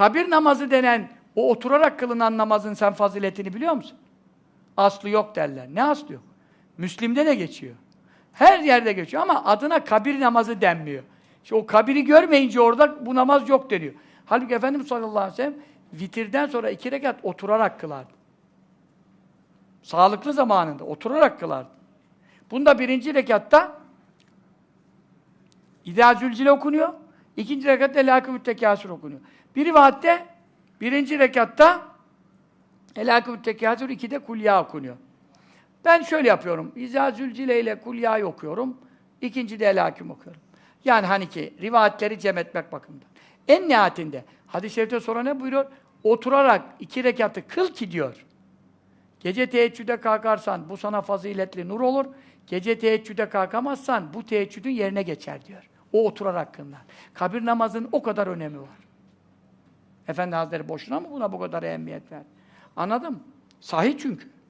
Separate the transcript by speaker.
Speaker 1: kabir namazı denen o oturarak kılınan namazın sen faziletini biliyor musun? Aslı yok derler. Ne aslı yok? Müslim'de de geçiyor. Her yerde geçiyor ama adına kabir namazı denmiyor. İşte o kabiri görmeyince orada bu namaz yok deniyor. Halbuki Efendimiz sallallahu aleyhi ve sellem vitirden sonra iki rekat oturarak kılardı. Sağlıklı zamanında oturarak kılardı. Bunda birinci rekatta İdâ zülzile okunuyor. İkinci rekatta elâkümüt tekâsür okunuyor. Bir rivayette birinci rekatta elâkümüt tekâsür, ikide kulya okunuyor. Ben şöyle yapıyorum. İzâ zülzile ile kulyayı okuyorum. İkinci de elâküm okuyorum. Yani hani ki rivayetleri cem etmek bakımından. En nihayetinde hadis-i şerifte sonra ne buyuruyor? Oturarak iki rekatı kıl ki diyor. Gece teheccüde kalkarsan bu sana faziletli nur olur. Gece teheccüde kalkamazsan bu teheccüdün yerine geçer diyor. O oturarak kılınan. Kabir namazının o kadar önemi var. Efendi Hazretleri boşuna mı buna bu kadar ehemmiyet verdi? Anladın mı? Sahih çünkü.